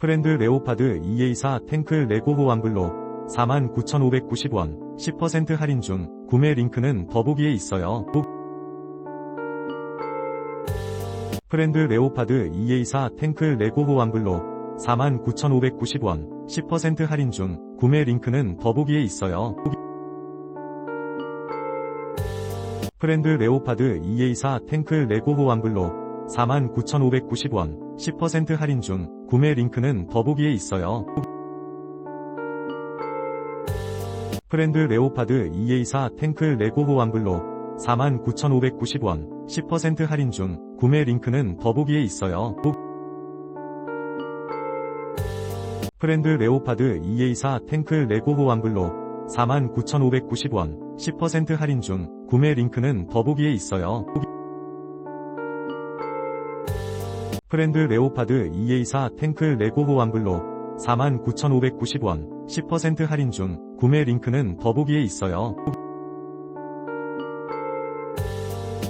프렌드 레오파드 EA4 탱크 레고 호환블로 49,590원 10% 할인 중 구매 링크는 더보기에 있어요. 프렌드 레오파드 EA4 탱크 레고 호환블로 49,590원 10% 할인 중 구매 링크는 더보기에 있어요. 프렌드 레오파드 EA4 탱크 레고 호환블로 49,590원 10% 할인 중 구매 링크는 더보기에 있어요. 프렌드 레오파드 EA4 탱크 레고 호환블로 49,590원 10% 할인 중 구매 링크는 더보기에 있어요. 프렌드 레오파드 EA4 탱크 레고 호환블로 49,590원 10% 할인 중 구매 링크는 더보기에 있어요. 프렌드 레오파드 EA4 탱크 레고 호환블로 49,590원 10% 할인 중 구매 링크는 더보기에 있어요.